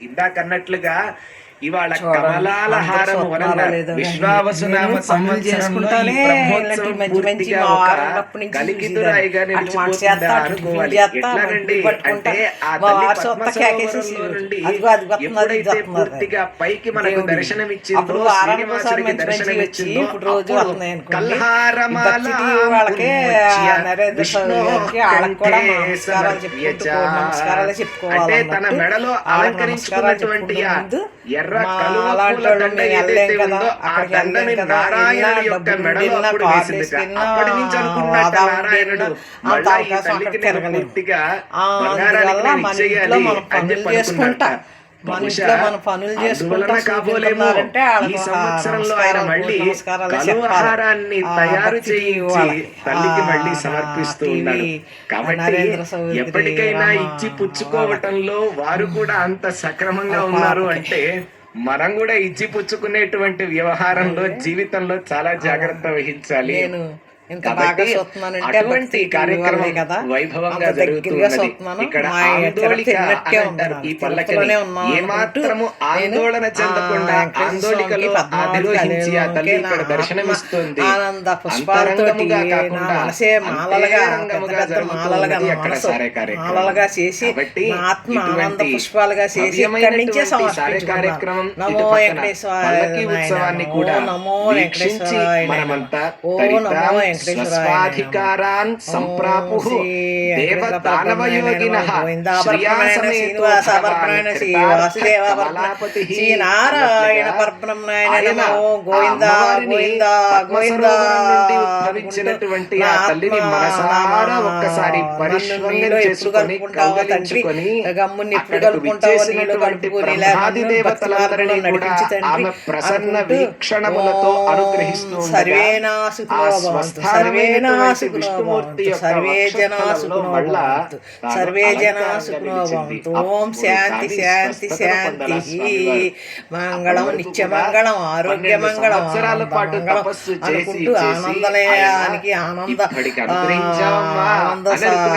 ఇందాకన్నట్లుగా ఇవాళ కమలాల కానీ విశ్వావసునామ పూర్తిగా పైకి మనకు వారానికి ఒకసారి శ్రీనివాసుడికి వస్తున్నాయి అనుకోండి. కల్హారమాల అంటే తన మెడలో అలంకరించుకున్నటువంటి ముందు ఎర్ర నారాయణుడి యొక్క మెడలో అప్పుడు వేసింది అప్పటి నుంచి అనుకున్నట్ట నారాయణుడు మళ్ళా ఈ తల్లికి నేను. పూర్తిగా బంగారానికి ఇచ్చేయాలి అని చెప్పి అనుకున్నట్ట. బహుశా అందువలన కాబోలేమో ఈ సంవత్సరంలో ఆయన మళ్ళీ. కలువహారాన్ని తయారు చేయించి. తల్లికి మళ్ళీ సమర్పిస్తూ ఉన్నాడు కాబట్టి ఎప్పటికైనా ఇచ్చి పుచ్చుకోవటంలో వారు కూడా అంత సక్రమంగా ఉన్నారు. అంటే మనం కూడా ఇచ్చి పుచ్చుకునేటువంటి వ్యవహారంలో జీవితంలో చాలా జాగ్రత్త వహించాలి. నేను ఇంత బాగా చూస్తున్నానంటే భక్తి కార్యక్రమం కదా వైభవంగా జరుగుతున్నది ఇక్కడ ఆందోళిక అంటారు. ఈ పల్లకిని తిరుపతిలోనే ఉన్నాం ఏ అనుకుంటూ మాత్రము నేను ఆందోళన చెందకుండా వెంకటేశ్వర ఆందోళికలో అధిరోహించి ఆ తల్లి ఇక్కడ దర్శనమిస్తుంది అంతరంగముగా కాకుండా అంతరంగముగా పెద్ద జరుగుతూ మాలలుగా ఉన్నది నా అక్కడ సారే కార్యక్రమం. చేసి కాబట్టి ఆత్మ ఆనంద పుష్పాలుగా చేసి ఇక్కడి నుంచే సారే కార్యక్రమం నమో వెంకటేశ్వర ఉత్సవాన్ని. కూడా నమో నాయన. మనమంతా ఓ నమో స్వస్వాధికారాన్ సంప్రాపు ఓం శ్రీ దేవ వెంకట దానవయోగిన పరబ్రహ్మణ్య గోవిందాపరబ్రహ్మణ్య శ్రీనివాసాపరబ్రహ్మణ్య శ్రీ వాసుదేవ కమలాపతి శ్రీ నారాయణ పరబ్రహ్మణ్య ఆయన నమో ఆ గోవింద అమ్మవారిని గోవింద గోవింద పద్మసరోవరం నుండి ఉద్భవించినటువంటి ఆ తల్లిని మనసారా ఒక్కసారి చేసుకొని కౌగలించుకొని అక్కడకు విచ్చేసినటువంటి కూడా ఆమె ప్రసన్న వీక్షణములతో అనుగ్రహిస్తూ ఉండగా సర్వేనా ఆ సుఖినో సుఖినో విష్ణుమూర్తి సర్వే జనా మళ్ళా సర్వే జనా ఓం శాంతి శాంతి శాంతి. మంగళం అప్పటి వరకు నిత్య కూడా మంగళం ఆరోగ్య పన్నెండు మంగళం సంవత్సరాల ఆనంద పాటు తపస్సు చేసి ఆనందలయానికి ఆనంద ఆనంద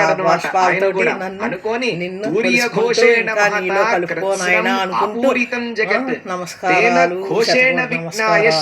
నన్ను అనుకొని నిన్ను నీలో కలుపుకోనాయన అనుకుంటూ నమస్కారాలు.